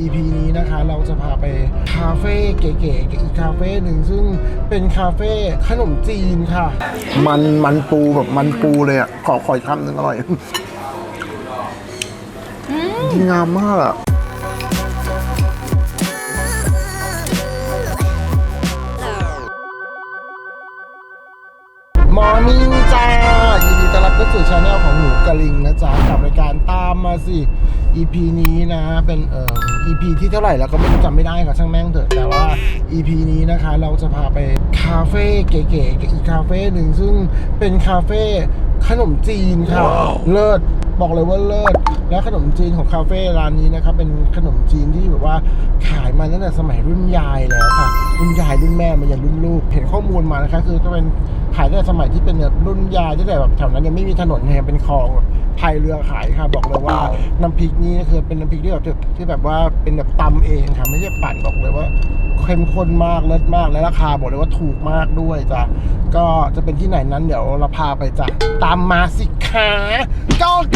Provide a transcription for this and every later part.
EP นี้นะคะ เราจะพาไปคาเฟ่เก๋ๆอีกคาเฟ่หนึ่งซึ่งเป็นคาเฟ่ขนมจีนค่ะ มันมันปูแบบมันปูเลยอะ ขอขออีกคำหนึ่งอร่อยดีงามมากอะมอร์นิ่งจ้า ยินดีต้อนรับเข้าสู่ช anel ของหนูกะลิงนะจ๊ะกับรายการตามมาสิ EP นี้นะเป็นเอ่อ EP ที่เท่าไหร่แล้วก็ไม่รู้จำไม่ได้ค่ะช่างแม่งเถอะแต่ว่า EP นี้นะคะเราจะพาไปคาเฟ่เก๋ๆอีกคาเฟ่หนึ่งซึ่งเป็นคาเฟ่ขนมจีนค่ะเลิศบอกเลยว่าเลิศและขนมจีนของคาเฟ่ร้านนี้นะครับเป็นขนมจีนที่แบบว่าขายมาตั้งแต่สมัยรุ่นยายแล้วค่ะ รุ่นยายรุ่นแม่มายันรุ่นลูกเห็นข้อมูลมานะคะคือจะเป็นขายตั้งแต่สมัยที่เป็นแบบรุ่นยายตั้งแต่แบบแถวนั้นยังไม่มีถนนไงเป็นคลอง พายเรือขายค่ะบอกเลยว่าน้ำพริกนี้คือเป็นน้ำพริกที่แบบที่แบบว่าเป็นแบบตำเองค่ะไม่ใช่ปั่นบอกเลยว่าเข้มข้นมากเลิศมากและราคาบอกเลยว่าถูกมากด้วยจ้ะก็จะเป็นที่ไหนนั้นเดี๋ยวเราพาไปจ้ะตามมาสิคะเก้าเ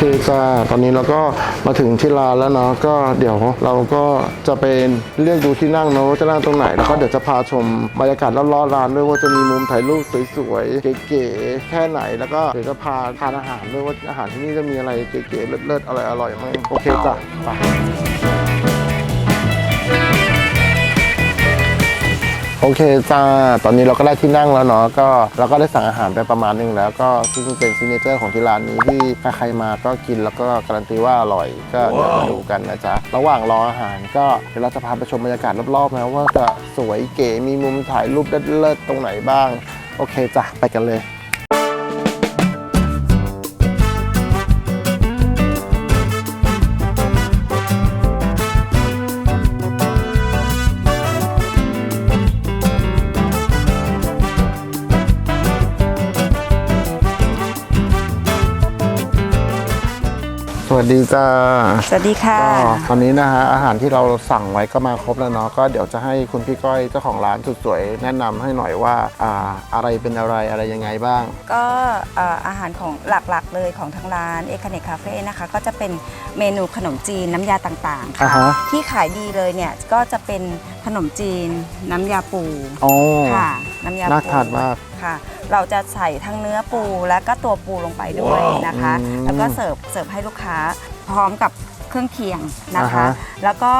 เก้าเก้าโอเคจ้าตอนนี้เราก็มาถึงที่ร้านแล้วเนาะก็เดี๋ยวเราก็จะเป็นเลือกดูที่นั่งเนาะว่าจะนั่งตรงไหนแล้วก็เดี๋ยวจะพาชมบรรยากาศรอบๆร้านด้วยว่าจะมีมุมถ่ายรูปสวยๆเก๋ๆแค่ไหน แล้วก็เดี๋ยวจะพาทานอาหารด้วยว่าอาหารที่นี่จะมีอะไรเก๋ๆเลิศๆอร่อยๆมั้งโอเคจ้ะไป โอเคจ้า ตอนนี้เราก็ได้ที่นั่งแล้วเนาะ ก็เราก็ได้สั่งอาหารไปประมาณหนึงแล้วก็ซึ่งเป็นซิเนเจอร์ของที่ร้านนี้ที่ใครๆมาก็กินแล้วก็การันตีว่าอร่อย ก็เดี๋ยวมาดูกันนะจ๊ะ ระหว่างรออาหารก็เดี๋ยวเราจะพาไปชมบรรยากาศรอบๆนะว่าจะสวยเก๋มีมุมถ่ายรูปเลิศๆตรงไหนบ้าง โอเคจ้ะไปกันเลย ดีจ้าสวัสดีค่ะก็ตอนนี้นะฮะอาหารที่เราสั่งไว้ก็มาครบแล้วเนาะก็เดี๋ยวจะให้คุณพี่ก้อยเจ้าของร้านสุดสวยแนะนำให้หน่อยว่าอ่าอะไรเป็นอะไรอะไรยังไงบ้าง ก็เอ่ออาหารของหลักๆเลยของทางร้านเอคเนคาเฟ่นะคะก็จะเป็นเมนูขนมจีนน้ำยาต่างๆอ่าค่ะฮะที่ขายดีเลยเนี่ยก็จะเป็นขนมจีนน้ำยาปูอ๋อค่ะ น้ำยาปูน่าทานมาก ค่ะ เราจะใส่ทั้งเนื้อปูและก็ตัวปูลงไปด้วยนะคะอืมแล้วก็เสิร์ฟเสิร์ฟให้ลูกค้าพร้อมกับเครื่องเคียงนะคะ อ่าฮะแล้วก็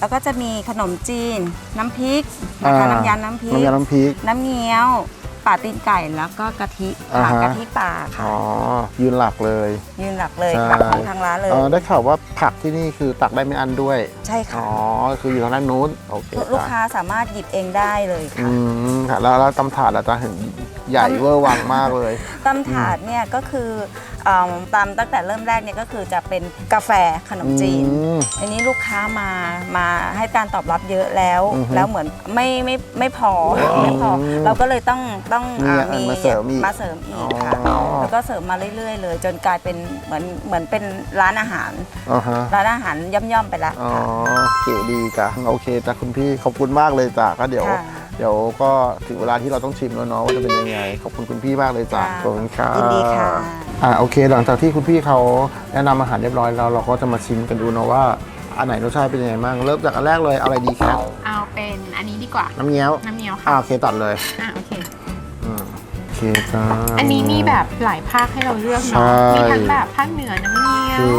แล้วก็จะมีขนมจีน น้ำพริกนะคะอ่า น้ำยาน้ำพริก น้ำยาน้ำพริก น้ำเงี้ยว ป่าตีนไก่แล้วก็กะทิอ่าค่ะฮะ กะทิป่าค่ะ อ๋อ ยืนหลักเลย ยืนหลักเลยใช่ค่ะของทางร้านเลย เออได้ข่าวว่าผักที่นี่คือตักได้ไม่อันด้วย ใช่อ๋ค่ะอคืออยู่ทางด้านนู้น โอเคลูกจ้ะค้าสามารถหยิบเองได้เลยอืค่ะ มค่ะแล้วแล้วตำถาดเราจะเห็น ใหญ่เวอร์วังมากเลย ตำถาดเนี่ยก็คือเอิ่มตำตั้งแต่เริ่มแรกเนี่ยก็คือจะเป็นกาแฟขนมจีน อืมอันนี้ลูกค้ามามาให้การตอบรับเยอะแล้ว อือฮึแล้วเหมือนไม่ไม่ไม่พอไม่พออืมเราก็เลยต้องต้องมีอ่าอันมีมาเสริมอีกมาเสริมอีกค่ะอ๋อ แล้วก็เสริมมาเรื่อย ๆ เลย จนกลายเป็นเหมือนเหมือนเป็นร้านอาหาร อ่าฮะ ร้านอาหารย่อมๆไปแล้วอ๋อค่ะ เก๋ดีจ้ะโอเคจ้ะคุณพี่ขอบคุณมากเลยจ้ะก็เดี๋ยว ค่ะ เดี๋ยวก็ถึงเวลาที่เราต้องชิมแล้วเนาะว่าจะเป็นยังไง ขอบคุณคุณพี่มากเลยจ้ะค่ะขอบคุณครับยินดีค่ะ อ่าโอเค หลังจากที่คุณพี่เขาแนะนำอาหารเรียบร้อยแล้วเราก็จะมาชิมกันดูเนาะว่าอันไหนรสชาติเป็นยังไงบ้างเริ่มจากอันแรกเลยเอาอะไรดีครับเอาเป็นอันนี้ดีกว่าน้ำเงี้ยวน้ำเงี้ยวอ่าค่ะโอเคตัดเลย อะโอเคอืมโอ เคจ้า อันนี้มีแบบหลายภาคให้เราเลือกใช่เนาะมีทั้งแบบภาคเหนือน้ำเงี้ยว คือ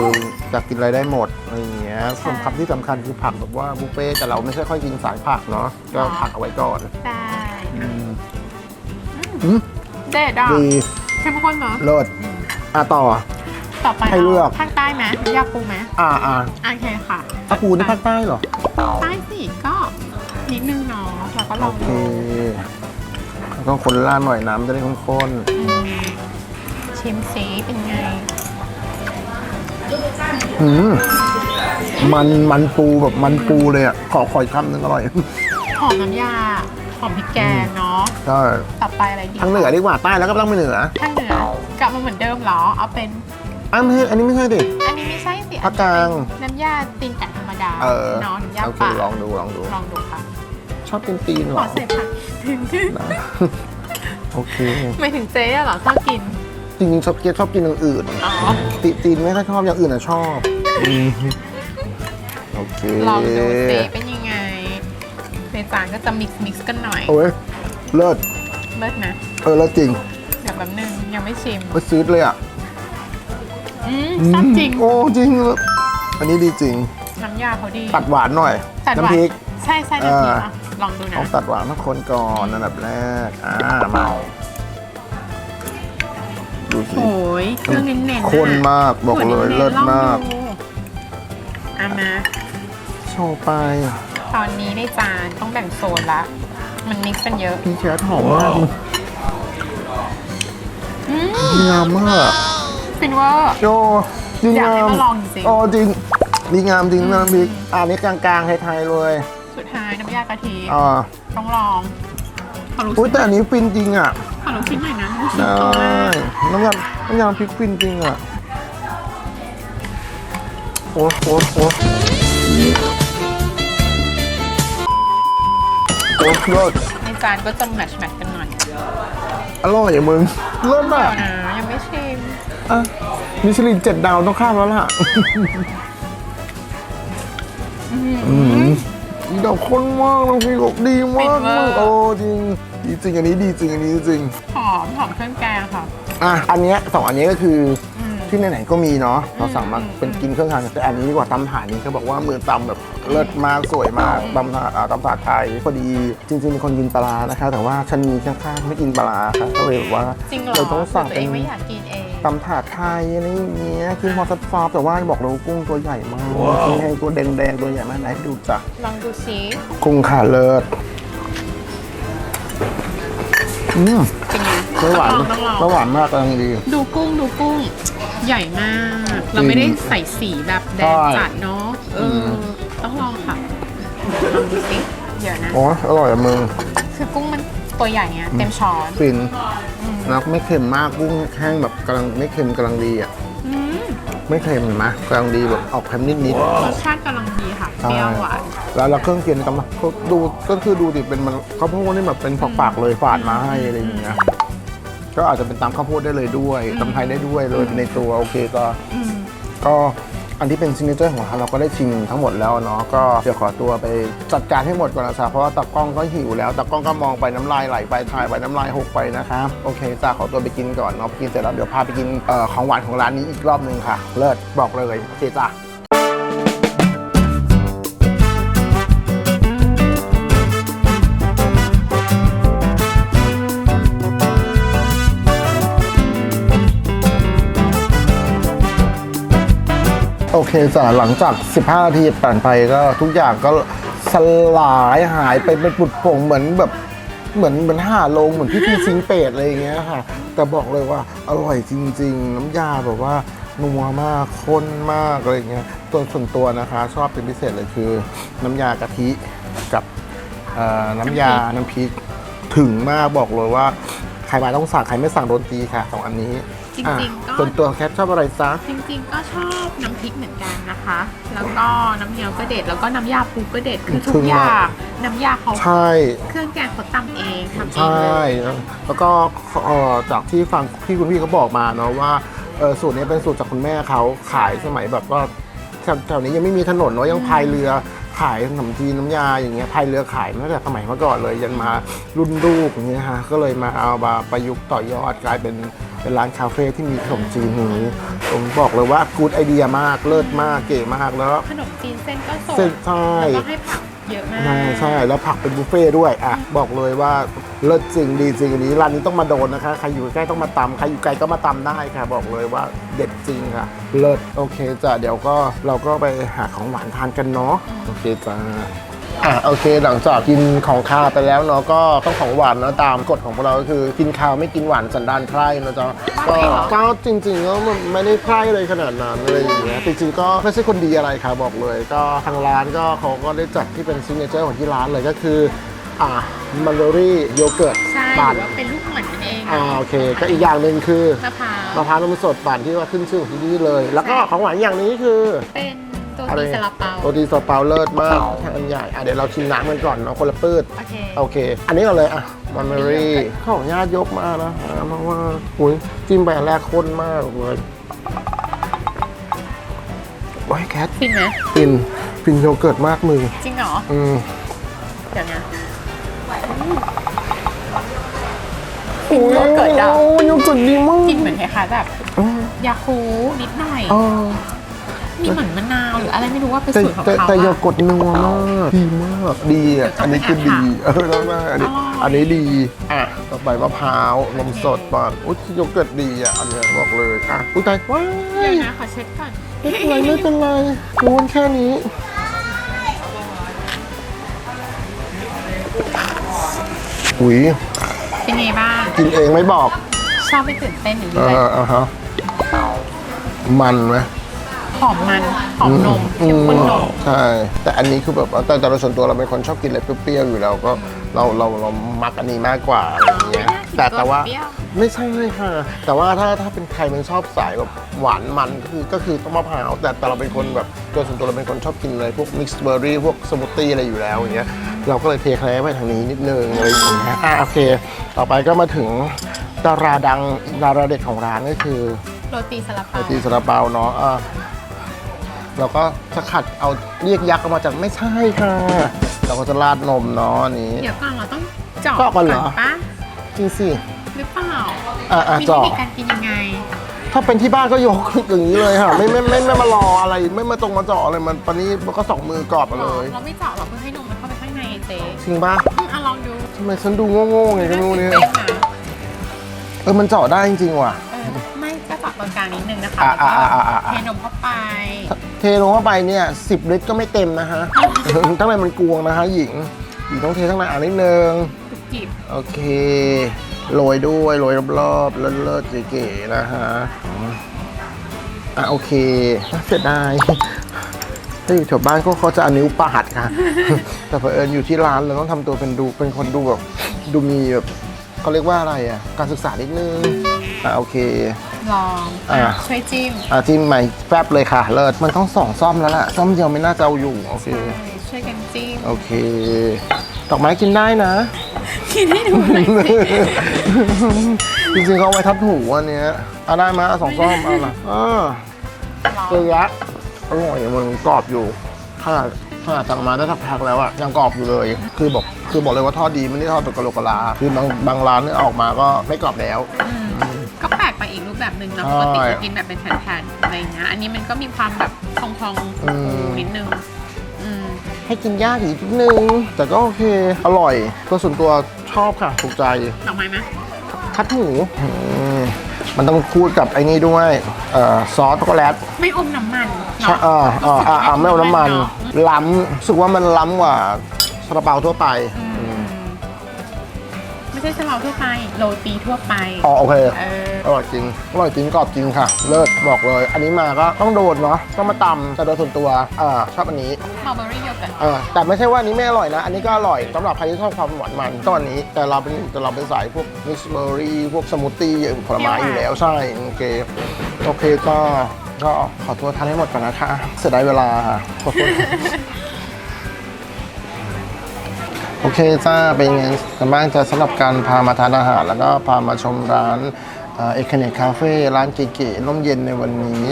อยากกินอะไรได้หมดอะไรอย่างเงี้ยส่วนคำที่สำคัญคือผักแบบว่าบุฟเฟ่ต์แต่เราไม่ใช่ค่อยกินสายผักเนาะก็ผักเอาไว้ก่อนได้อืมอืมเด็ดอะดีเข้มข้นเนาะเลิศอะต่อ ต่อไปให้เลือก ภาคใต้ไหมอยากปูไหมอ่าอ่าโอเคค่ะอาปูนี่ภาคใต้เหรอ ใต้สิก็นิดนึงเนาะเราก็ลโอองเคดู ต้องคนล่าดหน่อยน้ำจะได้ข้นอืมชิมซีเป็นไง ๆอืมมันมันปูแบบมันปูเลยอะ ขอขออีกคำหนึ่งอร่อย หอมน้ำยา หอมพริกแกงเนาะใช่ต่อไปอะไรดีทางเหนือดีกว่าใต้แล้วก็ต้องไปเหนือทางเหนือกลับมาเหมือนเดิมเหรอ เอาเป็น อันนี้อันนี้ไม่ใช่ดิ อันนี้ไม่ใช่สิภาคกลางน้ำยาตีนไก่ธรรมดาเออเนาะน้ำยาโอเคป่าลองดูลองดู ลองดูค่ะชอบกินตีนเหขรออเสพผักถึงนะ โอเค ไม่ถึงเจ๊อะเหรอชอบกิน จริงๆชอบกินชอบกินอย่างอื่นอ๋อตีตีนไม่ค่อยชอบอย่างอื่นอะชอบอืมโอเคลองดูสิเป็นยังไง ในจานก็จะมิกซ์มิกซ์กันหน่อย โอ้ยเลิศเลิศนะ เออเลิศจริงเดี๋ยวแป๊บนึงยังไม่ชิม ไปซื้อเลยอะอืมแซ่บจริง โอ้จริง อันนี้ดีจริง น้ำยาเขาดี ตัดหวานหน่อย ตัดหวาน น้ำพริก ใช่ใช่น้ำพริกอ่าอะ ลองดูนะ ต้องตัดหวานมาคนก่อนอันดับแรก อ่ามาดูสิโอ้ยเครื่องเน้นๆน่ะข้นมากบอกเลยถั่วน้นๆเลิศมากลองดูเอามาโชว์ไป ตอนนี้ในจานต้องแบ่งโซนละ มันมิกซ์กันเยอะพี่แคทหอมมากอืมดีงามมากฟินเวอร์โยดีอยากงาให้มมาลองจริงโอ้จริงดีงามจริงน้ำพริกอันนี้กลางๆไทยๆเลยๆสุด ท้ายน้ำยากะทิอ่าต้องลองขอรู้อุ้ยชิ้นแต่อันนี้ฟินจริงอะขอรู้ชิ้นหน่อยนะรู้ชิ้นได้โตมากน้ำยาน้ำยาพริกฟินจริงอะโอ้โหโอ้โอ้ยอดในจานก็จะแมทช์แมทช์กันหน่อยอร่อยอะมึงเลิศเดี๋อะยวนะยังไม่ชิมอะมิชลินเจ็ดดาวต้องข้ามแล้วล่ะ อืมอี ดอกข้นมากน้ำพริกบอกดีมากมากโอ้จริงดีจริงอันนี้ดีจริงอันนี้จริงหอมหอมเครื่องแกงค่ะ อะอันเนี้ยสองอันนี้ก็คืออมที่ไหนๆก็มีเนาะเราสั่งมาอืมเป็นกินเครื่องทานแต่อันนี้ดีกว่าตำถาดนี้เขาบอกว่ามือตำแบบเลิศมากสวยมากตำถาดอ่าตำถาดไทยพอดีจริงๆเป็นคนกินปลาร้านะคะ แต่ว่าชะนีข้างๆไม่กินปลาร้าค่ะก็เลยแบบว่าจริงเหรอเลยต้องสั่งตัวเป็เอน งไม่อยากกินเอง ตำถาดไทยอะไรอย่างเงี้ยกินพอซับซอฟแต่ว่าบอกเลยว่ากุ้งตัวใหญ่มากกุ้งแห้งตัวแดงๆตัวใหญ่มากไหนให้ดูจ้ะลองดูซิกุ้งขาเลิศอืมเป็นไงไม่หวานต้องลองไม่หวานมากกำลังดี ดูกุ้งดูกุ้ง ใหญ่มาก เราไม่ได้ใส่สีแบบแดงใช่จัดเนาะเอออมต้องลองค่ะลองดูซิเดี๋ยวนะโอ้ยอร่อยอะมึงคือกุ้งมันตัวใหญ่เนี้ยเต็มช้อนฟิน นะไม่เค็มมากกุ้งแห้งแบบกำลังไม่เค็มกำลังดีอะอืมไม่เค็มนะกำลังดีแบบออกเค็มนิดนิดรสชาติกำลังดีค่ะๆเปรี้ยวหวานแล้วแล้วเครื่องเคียงกำลังดูก็คือดูดิเป็นมันข้าวโพดนี่แบบเป็นปากๆเลยฝาดมาให้อะไรอย่างเงี้ยก็อาจจะเป็นตามข้าวโพดได้เลยด้วยตำไทยได้ด้วยเลยในตัวโอเคก็อืมก็ อันที่เป็นซิงเกิลของเราเราก็ได้ชิมทั้งหมดแล้วเนาะก็เดี๋ยวขอตัวไปจัดการให้หมดก่อนนะจ๊ะเพราะว่าตากล้องก็หิวแล้วตากล้องก็มองไปน้ำลายไหลไปถ่ายไปน้ำลายหกไปนะครับโอเคจ้าขอตัวไปกินก่อนเนาะกินเสร็จแล้วเดี๋ยวพาไปกินออของหวานของร้านนี้อีกรอบหนึ่งค่ะ เลิศบอกเลยโอเคจ้า เคจ้ะหลังจาก 15นาทีผ่านไปก็ทุกอย่างก็สลายหายไปเป็นปุดโป่งเหมือนแบบเหมือนเหมือนห่าลงเหมือนพิธีซิงเปตอะไรอย่างเงี้ยค่ะ แต่บอกเลยว่าอร่อยจริง ๆ น้ำยาแบบว่านัวมากข้นมากอะไรเงี้ยตัวส่วนตัวนะคะ ชอบเป็นพิเศษเลยคือ น้ำยากะทิกับน้ำยาน้ำพริกถึงมากบอกเลยว่าใครมาต้องสั่งใครไม่สั่งโดนตีค่ะสองอันนี้ จริงอะๆก็ส่วนตัวแคทชอบอะไรซะจริง ๆ ก็ชอบน้ำพริกเหมือนกันนะคะ แล้วก็น้ำเงี้ยวก็เด็ด แล้วก็น้ำยาปูก็เด็ดคือทุถึกงอมากย่างน้ำยาเขาใช่เครื่องแกงเขาตำเองทำเองใช่เลยแล้วก็เอ่อจากที่ฟังพี่คุณพี่เขาบอกมาเนาะว่าเอ่อสูตรนี้เป็นสูตรจากคุณแม่เขาขายสมัยแบบว่าแถวแถวนี้ยังไม่มีถนนเนาะยังพายเรือขายขนมจีนน้ำยาอย่างเงี้ยพายเรือขายมาตั้งแต่สมัยเมื่อก่อนเลยยันมารุ่นลูกอย่างเงี้ยฮะก็เลยมาเอามาประยุกต์ต่อยอดกลายเป็น เป็นร้านคาเฟ่ที่มีขนมจีนอย่างนี้ผมบอกเลยว่ากูดไอเดียมากเลิศมากเก๋มากแล้วขนมจีนเส้นก็สดเส้นใช่แล้วก็ให้ผักเยอะมากใช่ใช่แล้วผักเป็นบุฟเฟ่ต์ด้วยอะบอกเลยว่าเลิศจริงดีจริงอันนี้ร้านนี้ต้องมาโดนนะคะใครอยู่ใกล้ต้องมาตำใครอยู่ไกลก็มาตำได้ค่ะ บอกเลยว่าเด็ดจริงค่ะ เลิศโอเคจ้ะเดี๋ยวก็เราก็ไปหาของหวานทานกันเนาะโอเคจ้า อะโอเคหลังจากกินของคาวไปแล้วเนาะก็ต้องของหวานเนาะตามกฎของพวกเราก็คือกินคาวไม่กินหวานสันดานไพร่นะจ๊ะก็ก็จริงๆก็ไม่ได้ไพร่เลยขนาดนั้นอะไรอย่างเงี้ยจริงๆก็ไม่ใช่คนดีอะไรค่ะบอกเลย ก็ทางร้านก็เขาก็ได้จัดที่เป็นซิกเนเจอร์ของที่ร้านเลยก็คืออ่ามันเบอรี่โยเกิร์ตใช่หปั่นรือว่าเป็นลูกเหมือนนั่นเองอ่าโอเค ก็อีกอย่างหนึ่งคือมะพร้าวมะพร้าวนมสดปั่นที่ว่าขึ้นชื่อของที่นี่เลย แล้วก็ของหวานอย่างนี้คือเป็นตัว อะไรตีซาลาเปา โรตีซาลาเปาเลิศมากแค่อันใหญ่อะเดี๋ยวเราชิมน้ำกันก่อนเนาะคนละปืด โอเค โอเค อันนี้ก่อนเลยอะมันเบอรี่ข้าวญาติยกมานะเพราะว่าหุยจิ้มไปอันแรกข้นมากเลยว้ายแคทฟินไหมฟินฟินโยเกิร์ตมากมือ จริงเหรอ อืมเดี๋ยวนะโอ้โยเกิร์ตอะโอ้โยเกิร์ตดีมากกินเหมือนคล้ายๆแบบ อืมยาคูนิดหน่อย อ๋อ มีเหมือนมะนาวหรืออะไรไม่รู้ว่าเป็นแต่สูตรของแต่เขาแต่โยอะเกิร์ตนัวมากดีมากดีอะอันนี้คือดีเออแล้วนะอันนี้อร่อย อันนี้ดีอะต่อไปมะพร้าวนมสดป่านอุ้ยโยเกิร์ตดีอะอันเนี้ยบอกเลยอะอุ้ยตายว้าเดี๋ยยวนะขอเช็ดก่อนไม่เป็นไรไม่เป็นไรม้วนแค่นี้อุ้ยเป็นไงบ้างกินเองไม่บอกชอบไม่ตื่นเต้นหรือเออะไรออะฮะมันไหม หอมมัน หอมนมเข้มข้นนม ใช่ แต่อันนี้คือแบบว่าแต่แต่โดยส่วนตัวเราเป็นคนชอบกินอะไรเปรี้ยวๆอยู่แล้วก็เราเราเรามักอันนี้มากกว่าอะไรอย่างเงี้ยแต่แต่ว่าเปรี้ยว ไม่ใช่ค่ะ แต่ว่าถ้าถ้าเป็นใครมันชอบสายแบบหวานมันก็คือก็คือต้องมะพร้าวแต่แต่เราเป็นคนแบบโดยส่วนตัวเราเป็นคนชอบกินอะไรพวกมิกซ์เบอร์รี่พวกสมูทตี้อะไรอยู่แล้วอย่างเงี้ยเราก็เลยเทแคลไปทางนี้นิดนึงอะไรอย่างเงี้ยอะโอเค ต่อไปก็มาถึงดาราดังดาราเด็ดของร้านก็คือ โรตีซาลาโรเปาตีซาลาเปาเนาะอะ เราก็จะขัดเอาเรียกยักษ์ออกมาจากไม่ใช่ค่ะ เราก็จะราดนมเนาะอันนี้ เดี๋ยวก่อนเราต้องเจาะเจาะก่อนเหรอ ปะจริงสิ หรือเปล่าอะอะมีเทคเจาะนิคการกินยังไง ถ้าเป็นที่บ้านก็ยกอย่างนี้เลยค่ะไม่ไม่ไม่ไม่มารออะไรไม่มาตรงมาเจาะอะไรมันปานนี้มันก็สองมือกรอบมาเลยเราไม่เจาะหรอกเพื่อให้นมมันเข้าไปข้างในไงเจ๊จริงปะอืมอะลองดูทำไมฉันดูโง่ๆไงก็ไม่รู้เนี่ยเต้นนะเออมันเจาะได้จริงๆว่ะ เออไม่ก็เจาะตรงกลางนิดนึงนะคะอะแล้วก็อะอะอะอะ เทนมเข้าไป เทลงเข้าไปเนี่ยสิบลิตรก็ไม่เต็มนะฮะทั้งในมันกวงนะฮะหญิง หญิงต้องเททั้งในอ่านนิดนึงกรุบกริบโอเคโรยด้วยโรยรอบๆเลิศๆเก๋ๆนะฮะอะโอเคเสียดายถ้าอยู่แถวบ้านก็เขาจะเอานิ้วปาดค่ะ แต่เผอิญอยู่ที่ร้านเราต้องทำตัวเป็นดูเป็นคนดูแบบดูมีแบบเขาเรียกว่าอะไรอะการศึกษานิดนึงอะโอเค ลองอะช่วยจิ้มอะจิ้มใหม่แฟบเลยค่ะ เลิศมันต้องสองซ่อมแล้วล่ะซ่อมเดียวไม่น่าจะเอาอยู่ โอเคช่วยกันจิ้มโอเค ดอกไม้กินได้นะ กินให้ดูหน่อยสิจริงๆเขาเอาไว้ทับหูอันเนี้ยเอาได้ไหมเอาสองซ่อมเอาละอ่าลองเกลืออร่อยมันกรอบอยู่ขนาดขนาดสั่งมาได้สักพักแล้วอะยังกรอบอยู่เลย คือบอกคือบอกเลยว่าทอดดีไม่ได้ทอดแบบกะโหลกกะลาคือบางบางร้านเนี่ยออกมาก็ไม่กรอบแล้ว อืม แบบหนึ่งเนาะใช่ปกติจะกินแบบเป็นแผ่นๆอะไรอย่างเงี้ยอันนี้มันก็มีความแบบพองๆอืม นิดนึงอืม ให้กินยากอีกนิดนึง แต่ก็โอเค อร่อยก็ส่วนตัวชอบค่ะ ถูกใจ ดอกไม้ไหมคัดหูอืมมันต้องคูดกับไอ้นี่ด้วยเอ่อซอสช็อกโกแลต ไม่อมน้ำมันใช่เนาะ อ่าอ่าอ่าอ่าไม่เอาน้ำมันเอะล้ำรู้สึกว่ามันล้ำกว่าซาลาเปาทั่วไป อืม ไม่ใช่ซาลาทั่วไปโรตีทั่วไปอ๋อโอเค เออ อร่อยจริง อร่อยจริงกรอบจริงค่ะ เลิศบอกเลย อันนี้มาก็ต้องโดนเนาะ ต้องมาตำแต่โดยส่วนตัวอ่าชอบอันนี้มัลเบอรี่โยเกิร์ตอ่าแต่ไม่ใช่ว่าอันนี้ไม่อร่อยนะ อันนี้ก็อร่อยสำหรับใครที่ชอบความหวานมันต้องอันนี้ แต่เราเป็นแต่เราเป็นสายพวกมิกซ์เบอร์รี่ พวกสมูทตี้ผลไม้อยู่แล้วใช่ โอเค โอเคก็ก็ขอตัวทานให้หมดก่อนนะคะเสียดายเวลาค่ะขอโทษ โอเคจ้าเป็นไงกันบ้างจะสำหรับการพามาทานอาหาร แล้วก็พามาชมร้านเอคเนคคาเฟ่ร้านเก๋ๆร่มเย็นในวันนี้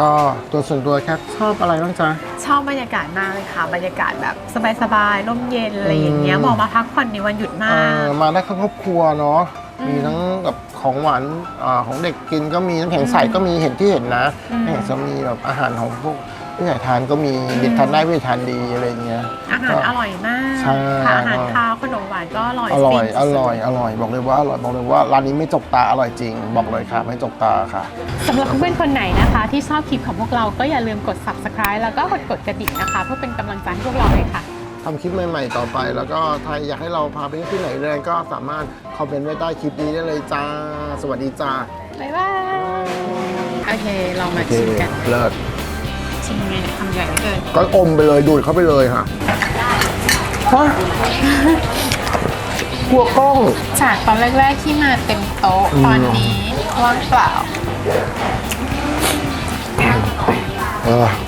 ก็ตัวส่วนตัวแค่ชอบอะไรบ้างจ๊ะ ชอบบรรยากาศมากเลยค่ะ บรรยากาศแบบสบายๆร่มเย็นอะไรอย่างเงี้ยอืมเหมาะมาพักผ่อนในวันหยุดมาเอกอมาได้ทั้งครอบครัวเนาะมีทั้งแบบ ของหวานอาของเด็กกินก็มีน้ำแข็งใสก็มีเห็นที่เห็นนะอืมน้ำแข็งจะมีแบบอาหารของพวกผู้ใหญ่ทานก็มีเด็กทานได้ผู้ใหญ่ทานดีอะไรเงี้ย อาหารอร่อยมากใช่ ค่ะอาหารคาวขนมหวานก็อร่อยอร่อย ฟินอสุดๆร่อย อร่อย บอกเลยว่าอร่อย บอกเลยว่าร้านนี้ไม่จกตา อร่อยจริง บอกเลยค่ะ ไม่จกตาค่ะ สำหรับเพื่อนๆคนไหนนะคะ ที่ชอบคลิปของพวกเราก็อย่าลืมกด subscribe แล้วก็กดกดกระดิ่งนะคะ เพื่อเป็นกำลังใจให้พวกเราเลยค่ะ ทำคลิปใหม่ๆต่อไป แล้วก็ถ้าอยากให้เราพาไปที่ไหนเลยก็สามารถคอมเมนต์ไว้ใต้คลิปนี้ได้เลยจ้า สวัสดีจ้าบ๊ายบาย โอเคเรามาโอเคชิมกัน เลิศชิมยังไงเนี่ยทำใหญ่เหลือเกินก็อมไปเลยดูดเข้าไปเลยค่ะฮะกลัวกล้อง จากตอนแรกๆที่มาเต็มโต๊ะอืมตอนนี้ว่างเปล่า เออ